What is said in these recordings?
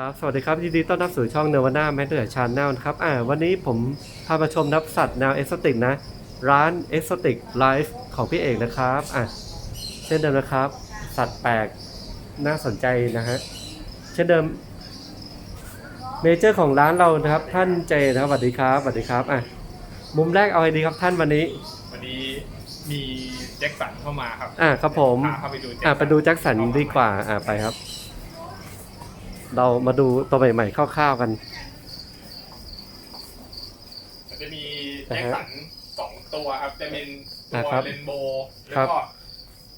ครับ สวัสดีครับยินดีต้อนรับสู่ช่องเนวาน่าแมทเดอร์ชานแนลนะครับอ่าวันนี้ผมพามาชมนับสัตว์แนวเอ็กโซติกนะ ร้านเอ็กโซติกไลฟ์ของพี่เอกนะครับอะเช่นเดิมนะครับ สัตว์แปลกน่าสนใจนะฮะเช่นเดิมเมเจอร์ของร้านเรานะครับ ท่านเจนะครับสวัสดีครับสวัสดีครับอะมุมแรกเอาไอดีครับท่านวันนี้วันนี้มีแจ็คสันเข้ามาครับอะครับผมพาเข้าไปดูแจ็คอะสันไปดูแจ็คสันดีกว่าอะไปครับ เรามาดูตัวใหม่ๆคร่าวๆกัน มันจะมีแจ็คสันสองตัวครับ จะเป็นตัอะวครับเรนโบว์แล้ครัวบก็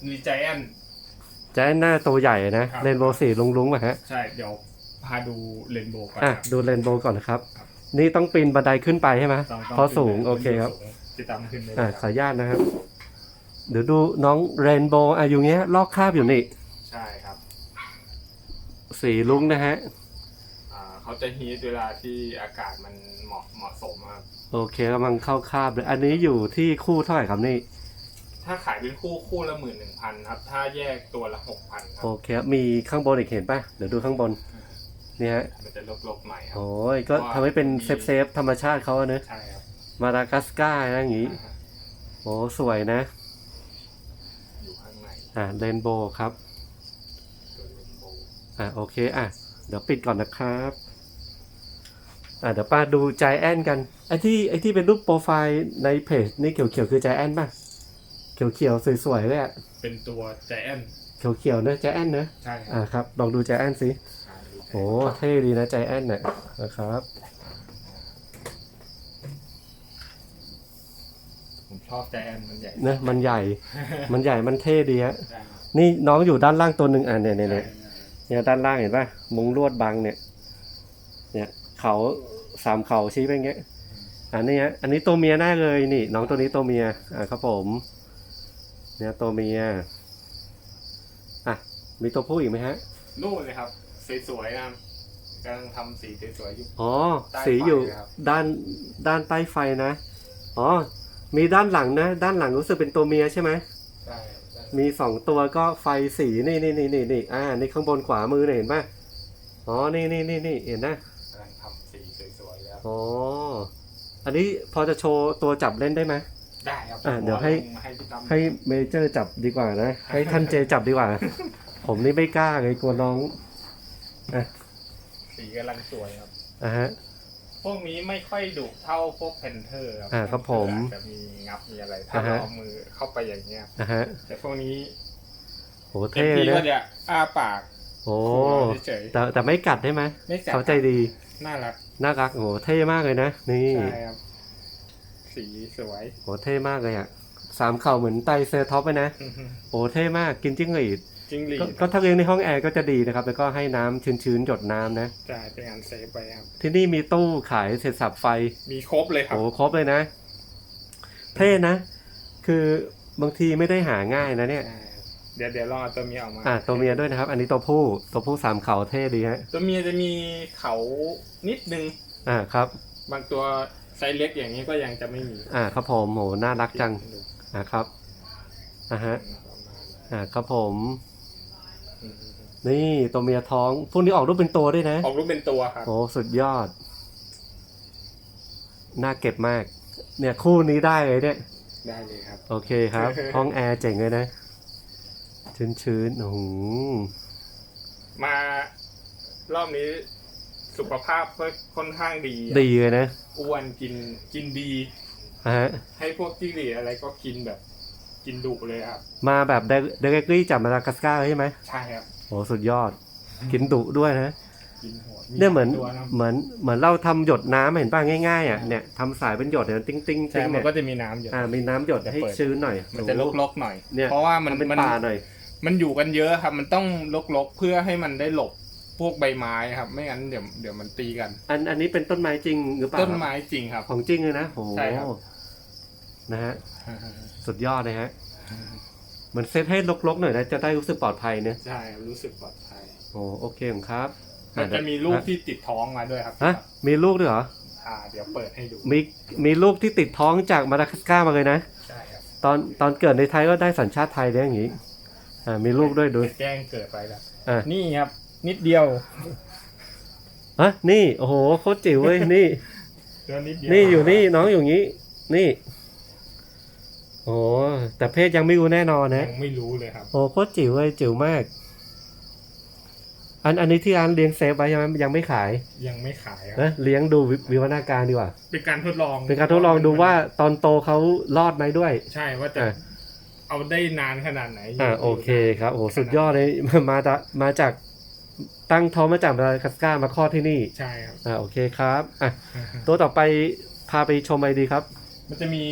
มีใจแอนแจ๊หน้าตัวใหญ่นะครับ เรนโบว์สีลุงๆมาฮะใช่ เดี๋ยวพาดูเรนโบว์ก่อนอะครับ ดูเรนโบว์ก่อนนะครับ ครับ นี่ต้องปีนบันไดขึ้นไปใช่ไหมต้องต้องเพราะสูงขึ้นไปโอเคครับ สูงติดตามขึ้นเลยอะคขรัอบอนุญาตนะครับ เดี๋ยวดูน้องเรนโบว์อะอยู่เงี้ยลอกคราบอยู่นี่ใช่ครับ สีลุงนะฮะ อ่าเขาจะฮีทเวลาที่อากาศมันเหมาะเหมาะสมครับ โอเคกำลังเข้าคราบเลย อันนี้อยู่ที่คู่เท่าไหร่ครับนี่ ถ้าขายเป็นคู่คู่ละหมื่นหนึ่งพันครับ ถ้าแยกตัวละหกพันครัโอบ เคครับมีข้างบนอีกเห็นป่ะ เดี๋ยวดูข้างบน นี่ฮะ มันจะลบๆหน่อยครับ โอ้ยก็ทำให้เป็นเซฟเซฟๆธรรมชาติเขาอะเนอะใช่ครับมาดากัสการ์นะอย่างงี้ โอ้สวยนะ อยู่ข้างใน อะเรนโบว์ครับตัวเรนโบว์ อะโอเคอะเดี๋ยวปิดก่อนนะครับอะเดี๋ยวป้าดูใจแอนกันไอ้ที่ไอ้ที่เป็นรูปโปรไฟล์ในเพจนี่เขียวๆคือใจแอนป่ะเขียวๆสวยๆเลยอะเป็นตัวใจแอนเขียวๆเนอะใจแอนเนอะใช่ครับอะครับลองดูใจแอนสิอ่าดูโอ้เท่ดีนะใจแอนเนี่ยนะครับผมชอบใจแอนมันใหญ่เนอะมันใหญ่มันใหญ่มันเท่ดีฮะใช่ครับนี่น้องอยู่ด้านล่างตัวหนึ่งอะเนี่ยเนี่ย เนี่ยใช่เนี่ยด้านล่างเห็นป่ะมุงลวดบังเนี่ย เนี่ยเขาสามเขาชี้ไปอย่างเงี้ย อันนี้ฮะอันนี้ตัวเมียแน่เลยนี่ น้องตัวนี้ตัวเมียอ่าครับผม เนี่ยตัวเมียอะมีตัวผู้อีกไหมฮะนู่นเลยครับสวยๆนะครับกำลังทำสีสวยๆอยู่ อ๋อใต้ไฟสีอยู่เลยครับ ด้านด้านใต้ไฟนะ อ๋อ มีด้านหลังนะ ด้านหลังรู้สึกเป็นตัวเมียใช่ไหม ใช่ครับ มีสองตัวก็ไฟสีนี่นี่นี่นี่นี่อ่านี่ข้างบนขวามือเนี่ยเห็นป่ะอ๋อนี่นี่นี่นี่เห็นนะกำลังทำสีสวยๆแล้วอ๋ออันนี้พอจะโชว์ตัวจับเล่นได้ไหมได้ครับอะเดี๋ยวให้ผมให้พี่ตั้มให้เมเจอร์จับดีกว่านะ ให้ท่านเจจับดีกว่า ผมนี่ไม่กล้าเลยกลัวน้องสีกำลังสวยครับอะฮะพ วกนี้ไม่ค่อยดุเท่าพวกเพนเทอร์ครับอ่าครับผมอาจจะมีงับมีอะไร ถ้าอ่าฮะเราเอามือเข้าไปอย่างเงี้ยอะฮะแต่พวกนี้โหเต็มเท่ที่นะก็จะอ้าปากโอ้ขู่เราเฉยแต่แต่ไม่กัดได้ไหมๆไม่กัดเขาใจดีน่ารักน่ารักโหเท่มากเลยนะนี่ใช่ครับสีสวยโหเท่มากเลยอะสามเข่าเหมือนไตรเซอร์ท็อปไปนะ โหเท่มากกินจิ้งหรีด จริงหรีก็ดก็ถ้าเลี้ยงในห้องแอร์ก็จะดีนะครับ แล้วก็ให้น้ำชื้นๆหยดน้ำนะ จ่ายเป็นงานเซฟไปครับ ที่นี่มีตู้ขายเสร็จสับไฟ มีครบเลยครับ โอ้ครบเลยนะ เท่นะ คือบางทีไม่ได้หาง่ายนะเนี่ยใช่เดี๋ยวเดี๋ยวลองเอาตัวเมียออกมาอะตัวเมียด้วยนะครับ อันนี้ตัวผู้ ตัวผู้สามเขาเท่ดีฮะ ตัวเมียจะมีเขานิดนึง อ่าครับ บางตัวไซส์เล็กอย่างนี้ก็ยังจะไม่มีอ่าครับผมโหน่ารักจัง อ่าครับ อ่าฮะ อ่าครับผม นี่ตัวเมียท้องพวกนี้ออกรูปเป็นตัวด้วยนะ ออกรูปเป็นตัวครับโอ้สุดยอด น่าเก็บมาก เนี่ยคู่นี้ได้เลยเนี่ย ได้เลยครับ โอเคครับ ห้องแอร์เจ๋งเลยนะ ชื้นๆโอ้โหมารอบนี้สุขภาพก็ค่อนข้างดี ดีเลยนะ อ้วนกินกินดีอะฮะให้พวกจิ้งหรีดอะไรก็กินแบบ กินดุเลยครับ มาแบบเดเรกลี่จากมาดากัสการ์เลยใช่ไหมใช่ครับ โอ้สุดยอด กินดุด้วยนะกินโหดเนี่ยเหมือนตัวะเหมือนเหมือนเราทำหยดน้ำเห็นป่ะง่ายๆอะเนี่ยทำสายเป็นหยดเนี่ยติ้งติ้งใช่ติ้งมันเนี่ยก็จะมีน้ำอยู่ อ่ามีน้ำหยดจะให้เปิด ชื้นหน่อยมันจะลกๆหน่อย เนี่ยเพราะว่ามันทำเป็นมันป่าหน่อยมันอยู่กันเยอะครับ มันต้องลกๆเพื่อให้มันได้หลบพวกใบไม้ครับ ไม่งั้นเดี๋ยวเดี๋ยวมันตีกัน อันอันนี้เป็นต้นไม้จริงหรือเปล่าต้นไม้จริงครับ ของจริงเลยนะโอ้โหใช่ครับ นะฮะสุดยอดเลยฮะเห มือนเซตให้ลกๆหน่อยนะจะได้รู้สึกปลอดภัยเนี่ยใช่รู้สึกปลอดภัยโอ้โอเคผมครับมันจะมีลูกที่ติดท้องมาด้วยครับฮะมีลูกด้วยเหรออ่าเดี๋ยวเปิดให้ดูมีมีลูกที่ติดท้องจากมาดากัสการ์มาเลยนะใช่ครับตอนตอนเกิดในไทยก็ได้สัญชาติไทยได้อย่างงี้อ่ามีลูกด้วยดูแจ้งเกิดไปแล้วอะนี่ครับ นิดเดียวอะนี่โอ้โหโคตรจิ๋วเว้ยนี่ตัวนิดเดียวนี่อยู่นี่น้องอยู่งี้ นี่ โอ้แต่เพศยังไม่รู้แน่นอนนะ ยังไม่รู้เลยครับ โอ้โคตรจิ๋วเลยจิ๋วมาก อันอันนี้ที่ร้านเลี้ยงเซฟไว้ยังไม่ยังไม่ขายยังไม่ขายครับ นะเลี้ยงดูวิวิวัฒนาการดีกว่า เป็นการทดลองเป็นการทดลองดูว่าตอนโตเขารอดไหมด้วย ใช่ว่าจะอะ เอาได้นานขนาดไหนอ่าโอเคครับโอ้โหสุดยอดเลย มาจากมาจากตั้งท้องมาจากมาดากัสการ์มาคลอดที่นี่ ใช่ครับ อ่าโอเคครับอะตัวต่อไปพาไปชมอะไรดีครับ มันจะมี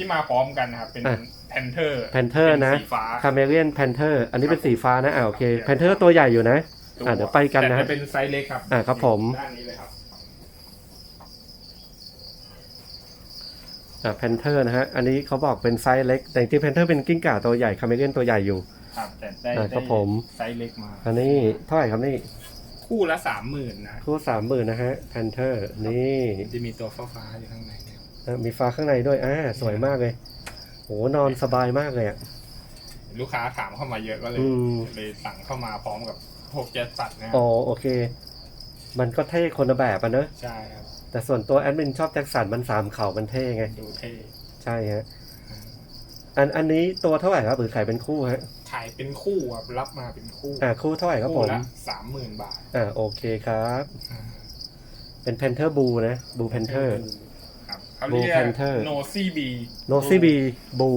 ที่มาพร้อมกันนะครับเป็นอะ แพนเทอร์ Panther นะสีฟ้า คาเมเรียนแพนเทอร์อันนี้เป็นครับสีฟ้านะอ่าโอเคครับแพนเทอร์ตัวใหญ่อยู่นะตัวอะเดี๋ยวไปกันนะแต่จะเป็นไซส์เล็กครับอะครับผม ด้านนี้เลยครับอ่าแพนเทอร์นะฮะอันนี้เขาบอกเป็นไซส์เล็ก แต่จริงๆแพนเทอร์เป็นกิ้งก่าตัวใหญ่คาเมเรียนตัวใหญ่อยู่ ครับแต่ได้อะครับได้ผมไซส์เล็กมา อันนี้เท่าไหร่ครับนี่คู่ละสามหมื่นนะคู่สามหมื่นนะฮะแพนเทอร์นี่ จะมีตัวฟ้าฟ้าๆอยู่ข้างในเนี่ยอะ มีฟ้าข้างในด้วยอ่าสวยมากเลยโหนอนสบายมากเลยอะลูกค้าถามเข้ามาเยอะก็เลยอืมเลยสั่งเข้ามาพร้อมกับพวกเจ็ตสัตว์นะครับอ๋อโอเค มันก็เท่คนละแบบอะเนอะใช่ครับแต่ส่วนตัวแอดมินชอบแจ็คสันมันสามเข่ามันเท่ไงดูเท่ใช่ฮะอันอันนี้ตัวเท่าไหร่ครับหรือขายเป็นคู่ฮะขายเป็นคู่ครับรับมาเป็นคู่อ่าคู่เท่าไหร่ครับผคู่มละสามหมื่นบาทอ่าโอเคครับอ่าเป็นแพนเทอร์บูนะบูแพนเทอร์ครับ เขาเรีย Blue ก Panther โนซี่บีโนซี่บีบู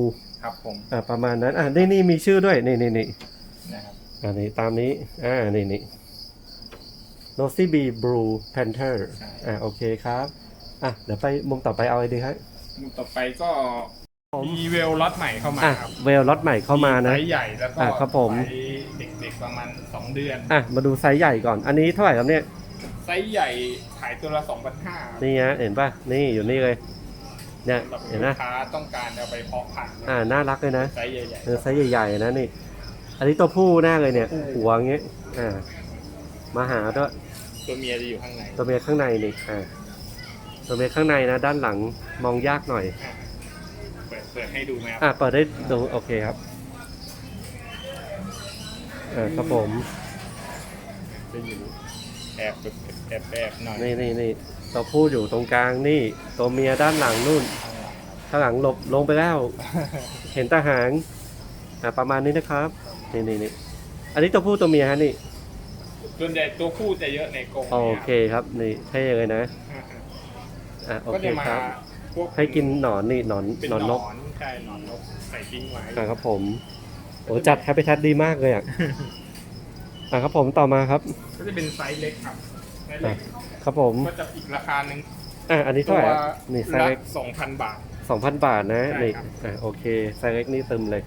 ครับผมอ่าประมาณนั้นอ่านี่นี่มีชื่อด้วยนี่นี่นี่นะครับอันนี้ตามนี้อ่านี่นี่ Nosy B Blue Panther อ่าโอเคครับอะเดี๋ยวไปมุมต่อไปเอาอะไรดีครับมุมต่อไปก็ผมมีเวลล็อตใหม่เข้ามาอะครับเวลล็อตใหม่เข้ามานะ ไซส์ใหญ่แล้วก็อะครับผม ไซส์เด็กๆประมาณสองเดือน อะมาดูไซส์ใหญ่ก่อนอันนี้เท่าไหร่ครับเนี่ยไซส์ใหญ่ขายตัวละสองพันห้านี่ฮะเห็นป่ะนี่อยู่นี่เลย เนี่ยสำหรับเห็นลูนะกค้าต้องการเอาไปเพาะพันธุ์นะอ่าน่ารักเลยนะไซส์ใหญ่เออไซส์ใหญ่ๆนะนี่ อันนี้ตัวผู้แน่เลยเนี่ยหัวอย่างเงี้ยอ่ามาหาด้วยๆตัวเมียจะอยู่ข้างใน ตัวเมียข้างในนี่อ่าตัวเมียข้างในนะ ด้านหลังมองยากหน่อยอะเปิดเปิดให้ดูไหมครับอะเปิดได้ดูโอเคครับอ่าครับผม จะอยู่แอบแบบแอบแอบหน่อยนี่นี่นี่ ตัวผู้อยู่ตรงกลางนี่ ตัวเมียด้านหลังนู่นข้างหลังหลบลงไปแล้ว เห็นตาหางอ่าประมาณนี้นะครับนี่นี่นี่อันนี้ตัวผู้ตัวเมียฮะนี่ส่วนใหญ่ตัวผู้จะเยอะในกรงโอเคครับนี่เท่เลยนะเนี่ยอะโอก็เคจะมาครับพวกให้กินหนอนนี่หนอนเป็นหนอนหนนอกนใช่หนอนนกใส่ทิ้งไว้อะครับผมโอ้จัดแฮปปี้ทัดีมากเลยอะอะครับผมต่อมาครับ ก็จะเป็นไซส์เล็กครับไซส์เล็ก ครับผมก็จะอีกราคาหนึ่งอะอันนี้เท่าตัไหวร่อะนี่ไซส์ละเล็กสองพันบาท สองพันบาทนะใช่นี่ครับ อะโอเคไซส์เล็กนี่ตึมเลย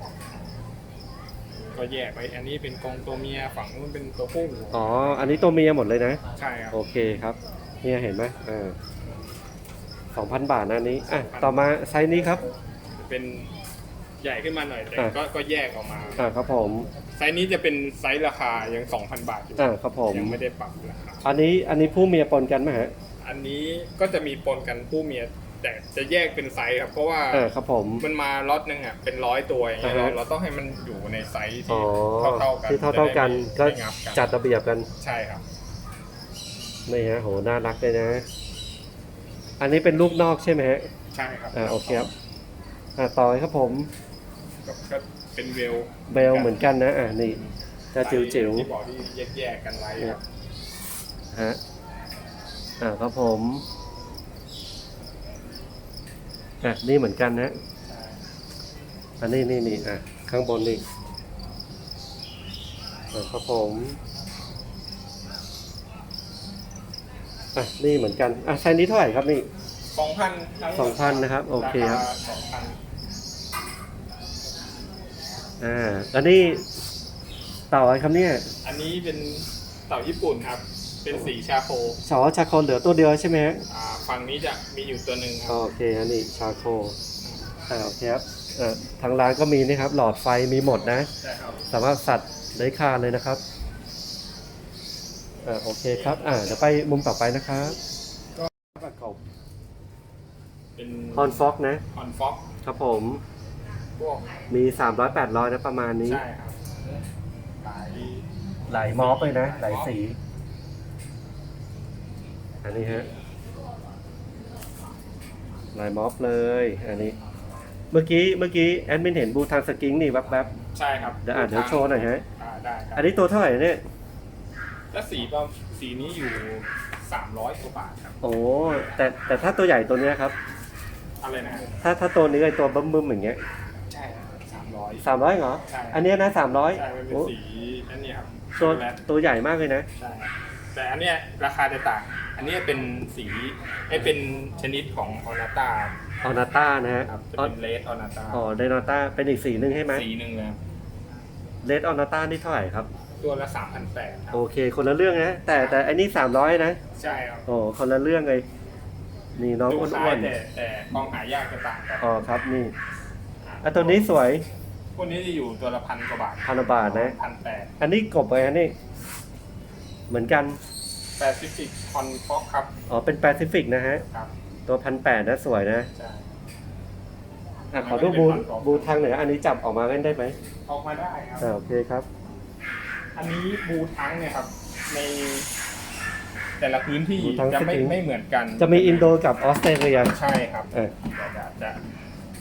ก็แยกไปอันนี้เป็นกรงตัวเมียฝั่งนู้นเป็นตัวผู้อ๋อ อันนี้ตัวเมียหมดเลยนะ ใช่ครับ โอเคครับ เนี่ยเห็นไหมอ่าสองพันบาทนะอันนี้ อะ ต่อมาไซส์นี้ครับ เป็น ใหญ่ขึ้นมาหน่อยแต่อะก็ก็แยกออกมาอ่าครับผมไซส์นี้จะเป็นไซส์ราคายังสองพันบาทอยู่อ่าครับผม ยังไม่ได้ปรับราคาอันนี้อันนี้ผู้เมียปนกันไหมฮะอันนี้ก็จะมีปนกันผู้เมีย แต่จะแยกเป็นไซส์ครับ เพราะว่าอ่าครับผม มันมาล็อตหนึ่งอะเป็นร้อยตัวอย่างเงี้ยอ่าเราฮะ เราต้องให้มันอยู่ในไซส์อ๋ที่อเท่าๆกันที่เท่าๆกันจะก็ได้ไม่ไม่งับกันจัดระเบียบกันใช่ครับ นี่ฮะโหน่ารักเลยนะ อันนี้เป็นลูกนอกใช่ไหมฮะ ใช่ครับอ่าโอเคครับอ่าต่อเลยครับผม ก็ก็เป็นเวลเบลเหมือนกันนะ อ่านี่จะจิ๋วจิ๋วที่บอกที่แยกๆกันไว้ครับฮะอ่าครับผมอะนี่เหมือนกันนะใช่อันนี้นี่นี่อะข้างบนนี่อะครับผมอะนี่เหมือนกันอะไซส์นี้เท่าไหร่ครับนี่สองพันทั้งหมดสองพันนะครับ โอเคครับาาสองพัน อ่าอันนี้เต่าอะไรครับเนี่ยอันนี้เป็นเต่าญี่ปุ่นครับ เป็นสีชาโคชอชาโคเหลือตัวเดียวใช่ไหมฮะอ่าฝั่งนี้จะมีอยู่ตัวหนึ่งครับอ๋อโอเคอันนี้ชาโคอ่าโอเคครับเอ่อทางร้านก็มีนะครับ หลอดไฟมีหมดนะ ใช่ครับสามารถสัตว์ไร้คลานเลยนะครับอ่าโอเคครับอ่าเดี๋ยวไปมุมต่อไปนะครับก็กบเป็นฮอนฟ็อกนะฮอนฟ็อกครับผม พวกมี300 800นะประมาณนี้ ใช่ครับหลายหลายมอฟเลยนะ หลายสี อันนี้ฮะลายม็อบเลย อันนี้ เมื่อกี้เมื่อกี้แอดมินเห็นบูทางสกิ้งนี่แวบใช่ครับๆเดี๋ยวอ่านเดี๋ยวโชว์หน่อยฮะ อ่าได้ครัอันนี้ตัวเท่าไหร่เนี่ย แล้วสีประสีนี้อยู่ 300กว่าบาทครับ โอ้แต่แต่ถ้าตัวใหญ่ตัวเนี้ยครับ อะไรนะถ้าถ้าตัวนี้ไอตัวบึ้มบึ้มๆอย่างเงี้ยใช่สามร้ อยสามร้อยเหรอ ใช่อันเนี้ยนะสามร้อยใช่มันเป็นสีอันเนี้ยครับตัวช็อกโกแลตตัวใหญ่มากเลยนะ ใช่ครับแต่อันเนี้ยราคาจะต่าง อันเนี้ยเป็นสีไอยเป็นชนิดของออนาตาออนาต้านะฮะครับจะอ๋อเป็นเลดออนาตาอ๋อไดโนต้าเป็นอีกสีหนึ่งใช่ไหมสีหนึ่งเลยครับเลดออนาต้านี่เท่าไหร่ครับ ตัวละสามพันแปดครับโอเค คนละเรื่องนะ แต่แต่อันนี้สามร้อยนะ ใช่ครับโอ้คนละเรื่องเลยนี่น้องดูอ้คล้าวยนแต่แต่กองหายากจะต่างกันๆอ๋อครับนี่อะตัวนี้สวย พวกนี้จะอยู่ตัวละพันกว่าบาทพันบาทนะ พันแปดอันนี้กบไปอันนี้ เหมือนกันแปดสิบคอนฟ็อกครับอ๋อเป็นแปซิฟิกนะฮะ ครับตัวพันแปดนะสวยนะใช่อะขอดูบูบูทางเหนืออันนี้จับออกมาเล่นได้ไหมออกมาได้ครับอ่าโอเคครับ อันนี้บูทั้งเนี่ยครับ ในแต่ละพื้นที่บูทั้งจะไม่สกิง ไม่เหมือนกันจะมีอินโดกับออสเตรเลีย ใช่ครับเออ จะจะจะ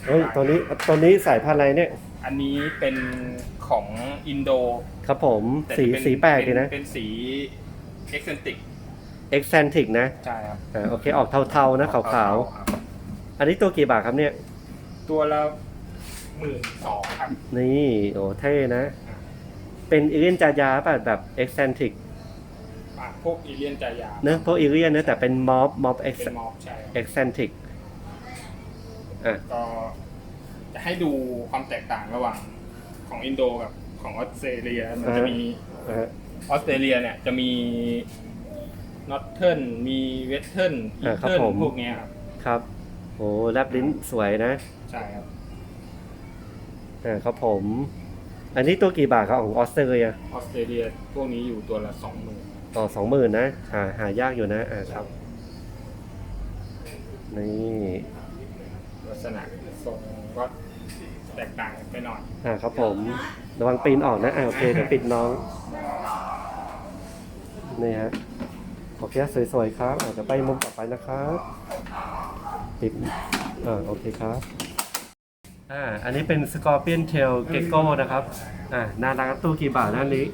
เฮ้ยตัวนี้ตัวนี้สายพันธุ์อะไรเนี่ย อันนี้เป็นของอินโดครับผมแต่สีเป็นสีแปลกดีนะเป็นเป็นสีเอ็กเซนติกเอ็กเซนทิกนะใช่ครับอ่าโอเคออกเทาๆนะขาวครับๆ อันนี้ตัวกี่บาทครับเนี่ย ตัวละหมื่นสองครับ นี่โอ้เท่นะ เป็นอีเลียนจายาป่ะแบบเอ็กเซนทิกอะพวกอีเลียนจายาเนอะพวกอีเลียนเนอะแต่เป็นม็อบม็อบเอ็กเป็นมอบใช่ครับเอ็กเซนทิกอะก็จะ ให้ดูความแตกต่างระหว่างของอินโดกับของออสเตรเลียมันจะมีอะฮะออสเตรเลียเนี่ยจะมีนอตเทิร์นมีเวสเทิร์นอีอ่าครับเทิร์นผมพวกเนี้ยครับครับโอ้แลบลิ้นสวยนะ ใช่ครับอ่าครับผม อันนี้ตัวกี่บาทครับของออสเตรเลียออสเตรเลียพวกนี้อยู่ตัวละสองหมื่นต่อสองหมื่นนะหาหายากอยู่นะอ่าครับนี่ลักษณะทรงก็ แตกต่างกันไปหน่อยอ่าครับผม ระวังปีนออกนะอ่าโอเคเดี๋ยวปิดน้อง นี่ฮะโอเคสวยๆครับอ่าเดี๋ยวไปมุมต่อไปนะครับปิดอ่าโอเคครับอ่าอันนี้เป็น Scorpion Tail Gecko นะครับอ่าน่ารักตู้กี่บาทนะอันนี้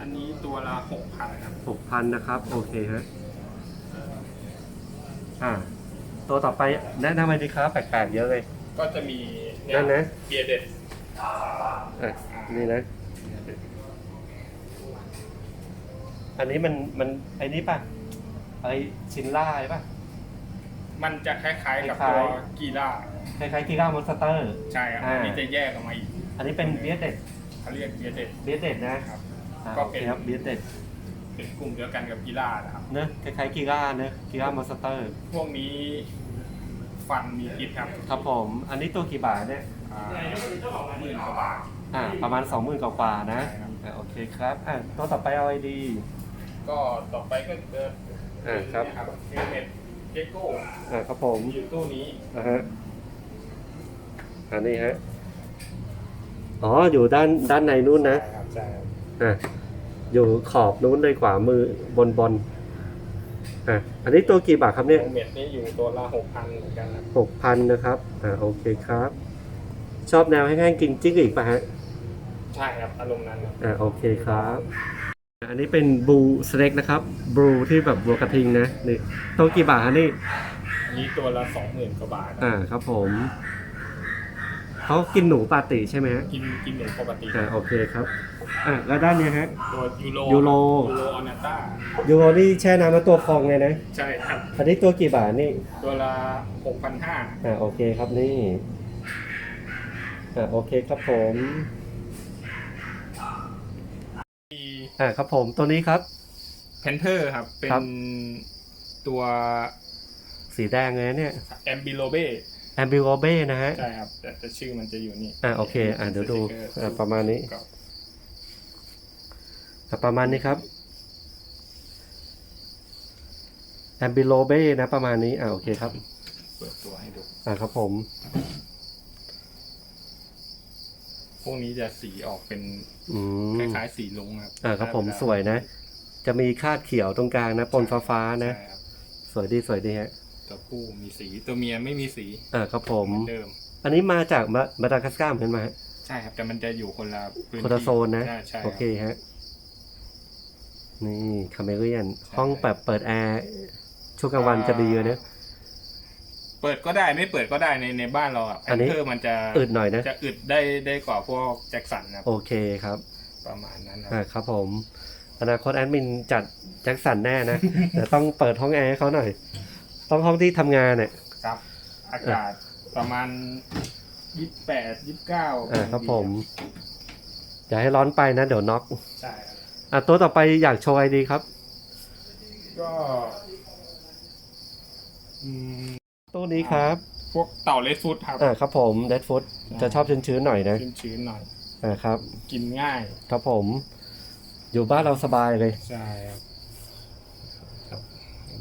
อันนี้ตัวละหกพันครับหกพันนะครับ โอเคฮะอ่าตัวต่อไปแนะนำอะไรดีครับแปลกๆเยอะเลย ก็จะมีเย นั่นนะ เบียร์เด็ดอะนี่นะ อันนี้มันมันไอ้นี้ป่ะไอชินล่าใช่ป่ะ มันจะคล้ายๆกับคล้ายตัวๆกีล่าคล้ายๆกีฬามอนสเตอร์ ใช่ครับอ่าอันนี้จะแยกออกมาอีก อันนี้เป็นเบียดเด็ดเขาเรียกเบียร์เด็ดเบียดเด็ดนะครับอ่าก็โอเป็เคนครับเบียดเด็ดเป็นกลุ่มเดียวกันกับกีล่านะครับเนอะคล้ายๆกีฬาเนอะกีฬามอนสเตอร์ พวกนี้ ฟันมีพิษครับครับผม อันนี้ตัวกี่บาทเนี่ยอ่าหมื่นกว่าบาท อ่าประมาณ 20,000กว่าๆนะใช่ครับ อ่าโอเคครับอ่าตัวต่อไปเอาไอดีก็ต่อไปก็เดินอ่าครับเฮลเมตเกโก้อ่าครับผมอยู่ตู้นี้นะฮะอันนี้ฮะอ๋ออยู่ด้านด้านในนู้นนะใช่ครับใช่ครับอะอยู่ขอบนู้นเลยขวามือบนบน อะอันนี้ตัวกี่บาทครับเนี่ยเฮลเมตนี่อยู่ตัวละหกพันเหมือนกันนะหกพันนะครับ อ่าโอเคครับ ชอบแนวแห้งๆกินจิ้งอีกป่ะฮะ ใช่ครับอารมณ์นั้นครับอ่าโอเคครับ อันนี้เป็นบูสเน็กนะครับบลูที่แบบบัวกระทิงนะนี่ตัวกี่บาทฮะนี่อันนี้ตัวละสองหมื่นกว่าบาทอ่าครับผมเขากินหนูปาติใช่ไหมฮะ กินกินหมูปกติ อ่าโอเคครับ อ่าแล้วด้านเนี้ยฮะ ตัวยูโรยูโร ยูโรออนาต้ายูโรนี่แช่น้ำแล้วตัวพองเลยนะ ใช่ครับ อันนี้ตัวกี่บาทนี่ ตัวละหกพันห้าอ่าโอเคครับนี่ อ่าโอเคครับผม มีอ่าครับผมตัวนี้ครับเพนเทอร์ครับ เป็ครันบ ตัวสีแดงเลยนะเนี่ยแอมบิโลเบ้แอมบิโอเบ้นะฮะ ใช่ครับ แต่แต่ชื่อมันจะอยู่นี่อ่าโอเค อ่าเดี๋ยวดูสติ๊กเกออ่าประมาณนี้ก็อ่าประมาณนี้ครับแอมบิโลเบ้นะประมาณนี้อ่าโอเคครับเปิดตัวให้ดูอ่าครับผม พวกนี้จะสีออกเป็นอืมคล้ายๆสีลุงครับอ่าครับผมถ้าเวลาสวยนะ จะมีคาดเขียวตรงกลางนะปนฟ้าฟ้าๆนะ ใช่ครับวยดีสวยดีฮะตัวผู้มีสีตัวเมียไม่มีสีอ่าครับผม เหมือนเดิม อันนี้มาจากมามาดากัสการ์เหมือนไหมฮะใช่ครับแต่มันจะอยู่คนละพื้นคนละที่โซนนะ ใช่ใช่โอเคครับฮะ นี่คาเมเรียนห้องแบบเปิดแอร์ช่วงกลางวันจะดีเลยนะ เปิดก็ได้ไม่เปิดก็ได้ในในบ้านเราอะอันนี้แพนเทอร์มันจะอึดหน่อยนะจะอึดได้ได้กว่าพวกแจ็คสันนะครับโอเคครับ ประมาณนั้นครับอ่าครับผมอนาคตแอดมินจัดแจ็คสันแน่นะแต่ต้องเปิดห้องแอร์ให้เขาหน่อย ต้องห้องที่ทำงานเนี่ยครับ อากาศประมาณยี่สิบแปดยี่สิบเก้าอ่าครับผม อย่าให้ร้อนไปนะ เดี๋ยวน็อกใช่ครับ อะตัวต่อไปอยากโชว์ไอดีครับ ก็อืมตัวนี้ครับพวกเต่าเลสฟูดครับอ่าครับผมเดดฟุตจะชอบชื้นๆหน่อยนะชื้นๆหน่อย อ่าครับ กินง่าย ครับผม อยู่บ้านเราสบายเลยใช่ครับครับ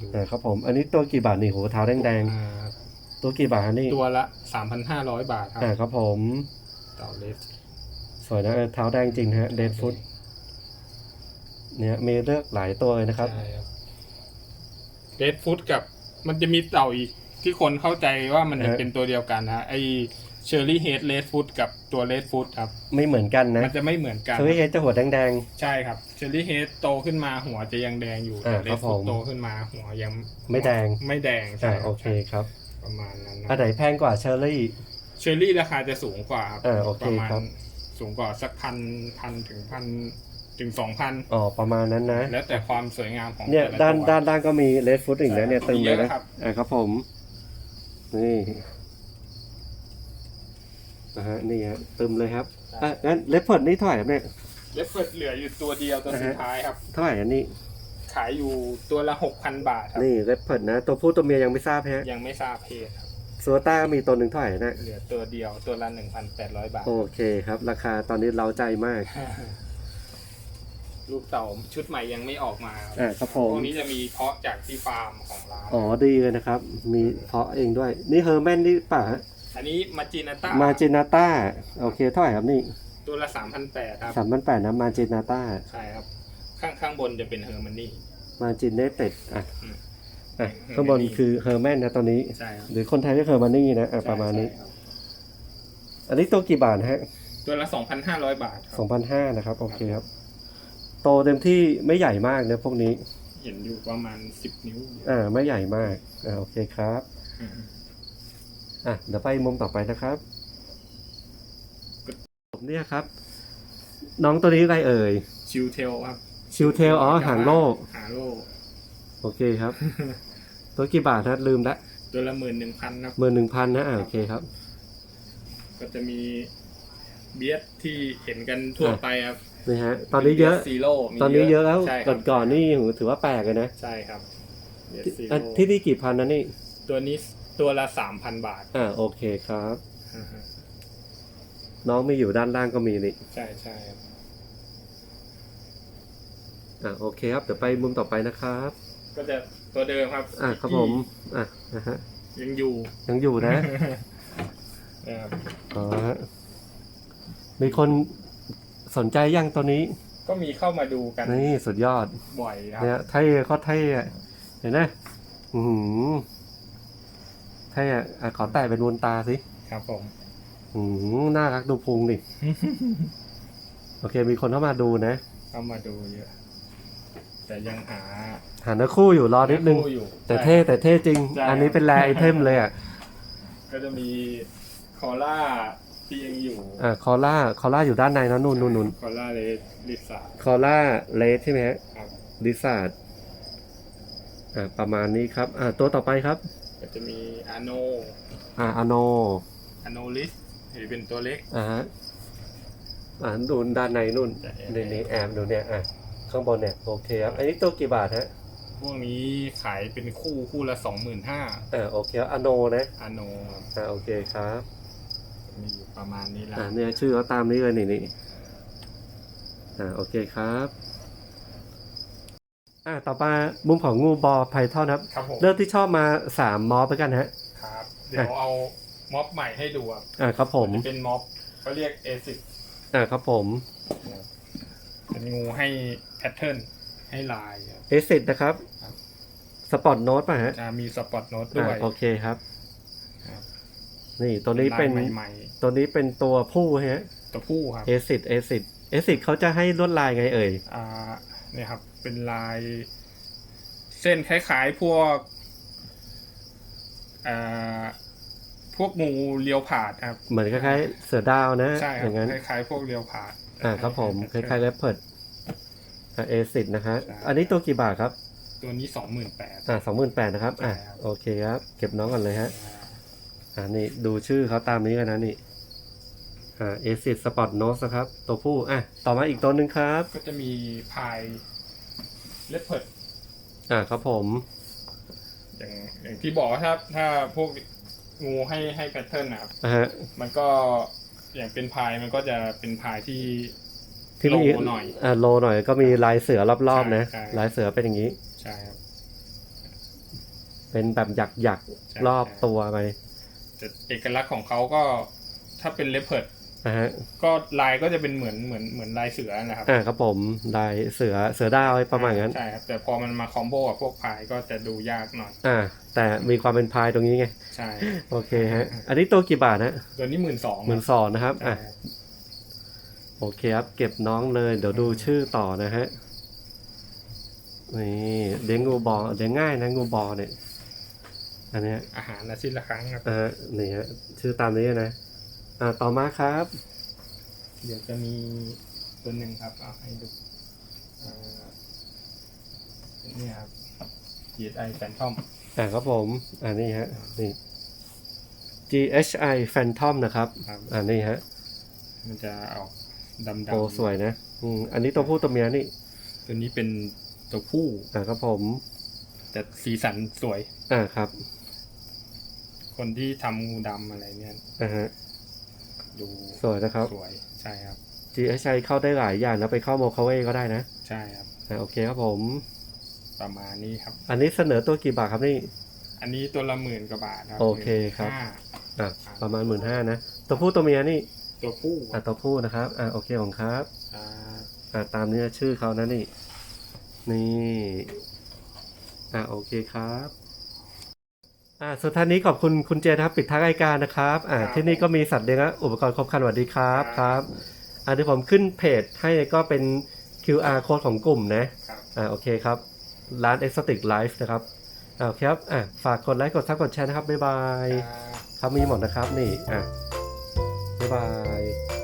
ดูอ่าครับผม อันนี้ตัวกี่บาทนี่โหเท้าแดงอ่าๆตัวกี่บาทฮะนี่ตัวละสามพันห้าร้อยบาทครับ อ่าครับผม เต่าเลสสวยนะเออเท้าแดงจริงฮะเดดฟุต เนี่ยมีเลือกหลายตัวเลยนะครับใช่ครับเลสฟูดกับมันจะมีเต่าอีกที่คนเข้าใจว่ามันจะฮะเป็นตัวเดียวกันนะไอเชอร์รี่เฮดเลสฟูดกับตัวเลสฟูดครับ ไม่เหมือนกันนะ มันจะไม่เหมือนกันสวิตเฮดจะหัวแดงใช่ครับเชอร์รี่เฮดโตขึ้นมาหัวจะยังแดงอยู่อ่าแต่เลครัสบฟูดผมโตขึ้นมาหัวยังไม่แดงไม่แดงๆใช่อ่ารับโอเคครับ ประมาณนั้นนะอันไหนแพงกว่าเชอร์รี่เชอร์รี่ราคาจะสูงกว่าครับอ่าโอเคประมาณครับสูงกว่าสักพันพันถึงพัน ถึงสองพันอ๋อประมาณนั้นนะ แล้วแต่ความสวยงามของเนี่ยแต่ละด้านตัว ด้านล่างก็มีเลดฟุตอีกนะเนี่ยใช่ครับตึงเลยมีเยนะอะครับ อ่าครับผม นี่นะฮะนี่ฮะตึมเลยครับอะงั้นเลดเฟิร์ดนี่เท่าไหร่ครับเนี่ย เลฟเฟิร์ดเหลืออยู่ตัวเดียวตัวสุดท้ายครับ เท่าไหร่อันนี้ ขายอยู่ตัวละหกพันบาทครับ นี่เลดเฟิร์ดนะ ตัวผู้ตัวเมียยังไม่ทราบฮะยังไม่ทราบเพศครับซัวต้ามีตัวหนึ่งเท่าไหร่นะ เหลือตัวเดียวตัวละหนึ่งพันแปดร้อยบาท โอเคครับ ราคาตอนนี้เราใจมาก ลูกเต่าชุดใหม่ยังไม่ออกมาอ่าครับผมพวกนี้จะมีเพาะจากที่ฟาร์มของร้านอ๋อดีเลยนะครับ มีเพาะเองด้วย นี่เฮอร์แมนนี่ป่ะฮะอันนี้มาจินาต้ามาจินาต้าโอเคเท่าไหร่ครับนี่ตัวละสามพันแปดครับ สามพันแปดนะมาจินาต้าใช่ครับ ข้างข้างบนจะเป็นเฮอร์มันนี่ มาจินเนเต็ดอะอืม อะข้างบนคือเฮอร์แมนนะตอนนี้ ใช่ครับหรือคนไทยเรียกเฮอร์มานี่นะอะประมาณนี้ ใช่ครับอันนี้ตัวกี่บาทฮะตัวละสองพันห้าร้อยบาทคสรัอบงพันห้านะครับ โอเคครับ โตเต็มที่ไม่ใหญ่มากนะพวกนี้ เห็นอยู่ประมาณสิบนิ้วอ่าไม่ใหญ่มากอ่าโอเคครับอืมอะเดี๋ยวไปมุมต่อไปนะครับผมเนี่ยครับ น้องตัวนี้อะไรเอ่ยชิวเทลครับชิวเทลอ๋อหางโลกหางโลกโอเคครับ ตัวกี่บาทนะลืมละตัวละหมื่นหนึ่งพันครับหมื่นหนึ่งพันนะอ่าโอเคครับ ก็จะมีเบียดที่เห็นกันทั่วไปครับ นี่ฮะตอนนี้เยอะ ซีโร่มีตอนนี้เยอะแล้วใช่คก่รัอนก่อนๆนี่โหถือว่าแปลกเลยนะใช่ครับเบียดซีอะโร่ที่นี่กี่พันนะนี่ตัวนี้ตัวละสามพันบาทอ่าโอเคครับน้องไม่อยู่ด้านล่างก็มีนี่ใช่ใช่ครับ อ่าโอเคครับเดี๋ยวไปมุมต่อไปนะครับ ก็จะตัวเดิมครับอ่าครับผมอะนะฮะยังอยู่ ยังอยู่นะนะครับอ๋อฮะมีคน สนใจยังตัวนี้ ก็มีเข้ามาดูกันนี่สุดยอดบ่อยครับเนี่ยเท่โคตรเท่อะเห็นไหมอือหือเท่อะอะขอแตะเป็นวนตาสิครับผมอือหือน่ารักดูพุงดิโอเค มีคนเข้ามาดูนะ เข้ามาดูเยอะแต่ยังหาหาเนื้อคู่อยู่รอนิดนึงคู่อยู่แต่เท่แต่เท่จริงใช่อันนี้เป็นแรไอเทมเลยอะก็จะมีคอล่า ที่ยังอยู่อ่าคอล่าคอล่าอยู่ด้านในนะนู่นนู่นนู่นคอล่าเลลิสาคอล่าเลสใช่ไหมฮะครับดิซาร์ดอ่าประมาณนี้ครับอ่าตัวต่อไปครับ ก็จะมีอาโนอ่าอโนอาโนลิสหรือเป็นตัวเล็ก อ่าฮะอ่าดูด้านในนู่นจะแอบนี่นี่แอบดูเนี่ยอะข้างบนเนี่ยโอเคครับอันนี้ตัวกี่บาทฮะพวกนี้ขายเป็นคู่คู่ละสองหมื่นห้าอ่าโอเคอโนนะอาโนอ่าโอเคครับ มีอยู่ ประมาณนี้แหละอ่าเนี่ยชื่อเขาตามนี้เลยนี่นี่อ่าโอเคครับอ่าต่อมามุมของงูบอไพทอนครับ ครับผมเลือกที่ชอบมาสามมอไปกันฮะ ครับ เดี๋ยวเอาม็อบใหม่ให้ดูครับอ่าครับผม จะเป็นม็อบเขาเรียกเอซิอ่าครับผมเป็นงูให้แพทเทิร์นให้ลายครับ เอซิดนะครับครับ สปอร์ตโน้ตป่ะฮะจะมีสปอตโน้ตด้วย อ่าโอเคครับครับ นี่ตัวนี้เป็นลายใหม่ตัวนี้เป็นตัวผู้ฮะๆตัวผู้ครับเอซิดเอซิดเอซิดเขาจะให้ลวดลายไงเอ่ย อ่าเนี่ยครับ เป็นลาย เส้นคล้ายๆพวกอ่าพวกงูเลียวผาดครับ เหมือนคล้ายๆเสือดาวนะ ใช่คอรับย่างนั้น คล้ายๆพวกเลียวผาด อ่าครับผม คล้ายๆเลปเพิร์ดอ่าเอซิดนะฮะ ใช่ อันนี้ตัวกี่บาทครับ ตัวนี้สองหมื่นแปด อ่าสองหมื่นแปดนะครับ อ่าใช่ครับ โอเคครับ เก็บน้องก่อนเลยฮะ อ่านี่ดูชื่อเขาตามนี้กันนะนี่อ่าเอซิดสปอร์ตโนสนะครับ ตัวผู้อะต่อมาอีกตัวหนึ่งครับก็จะมีพายเลปเพิร์ดอ่าครับผมอย่างอย่างที่บอกว่าถ้าถ้าพวกงูให้ให้แพทเทิร์นนะครับอ่าฮะมันก็อย่างเป็นพายมันก็จะเป็นพายที่ที่มีโลหน่อยอ่าโลหน่อยก็มีลายเสือรอบๆนะใช่ใช่ลายเสือเป็นอย่างนี้ ใช่ครับ เป็นแบบหยักหยักๆใช่รอบตัวไป แต่เอกลักษณ์ของเขาก็ถ้าเป็นเลปเพิร์ดนะฮะก็ลายก็จะเป็นเหมือนเหมือนเหมือนลายเสือนะครับอ่าครับผมลายเสือเสือดาวประมาณนั้น ใช่ครับแต่พอมันมาคอมโบกับพวกพายก็จะดูยากหน่อยอ่า แต่มีความเป็นพายตรงนี้ไง ใช่โอเคฮะ อันนี้ตัวกี่บาทนะตัวนี้หมื่นสองหมื่นสองนะครับ อะ โอเคครับ เก็บน้องเลย เดี๋ยวดูชื่อต่อนะฮะ นี่เลี้ยงงูบอลเลี้ยงง่ายนะงูบอลเนี่ย อันเนี้ยอาหารอาทิตย์ละครั้งครับอ่านี่ฮะชื่อตามนี้นะอ่าต่อมาครับ เดี๋ยวจะมีตัวหนึ่งครับเอาให้ดูอ่าเนี่ยครับ GSI Phantom อ่าครับผมอ่านี่ฮะนี่ GHI Phantom นะครับครับอ่านี่ฮะมันจะออกดำๆโอ้สวยนะอืมอันนี้ตัวผู้ตัวเมียนี่ตัวนี้เป็นตัวผู้อ่าครับผม แต่สีสันสวย อ่าครับ คนที่ทำงูดำอะไรเนี่ยอ่าฮะดูสวยนะครับ สวยใช่ครับ GHI เข้าได้หลายอย่างแล้วไปเข้าโมคาเวก็ได้นะใช่ครับ อ่าโอเคครับผม ประมาณนี้ครับ อันนี้เสนอตัวกี่บาทครับนี่ อันนี้ตัวละหมื่นกว่าบาทครับโอเคครับห้าอะประมาณหมื่นห้านะตัวผู้ตัวเมียนี่ตัวผู้อะตัวผู้นะครับอะโอเคของครับอ่าอะตามนี้ชื่อเขานะนี่นี่อะโอเคครับ อะสุดท้ายนี้ขอบคุณคุณเจนะครับ ปิดท้ายรายการนะครับอะที่นี่ก็มีสัตว์เลี้ยงและอุปกรณ์ครบครันสวัสดีครับครับอะเดี๋ยวผมขึ้นเพจให้ก็เป็น QR code ของกลุ่มนะครับอ่าโอเคครับ ร้าน Exotic Life นะครับอ่าโอเคครับอ่าฝากกดไลค์กดซับกดแชร์นะครับ บ๊ายบาย ครับครับมีหมดนะครับนี่อะบ๊ายบาย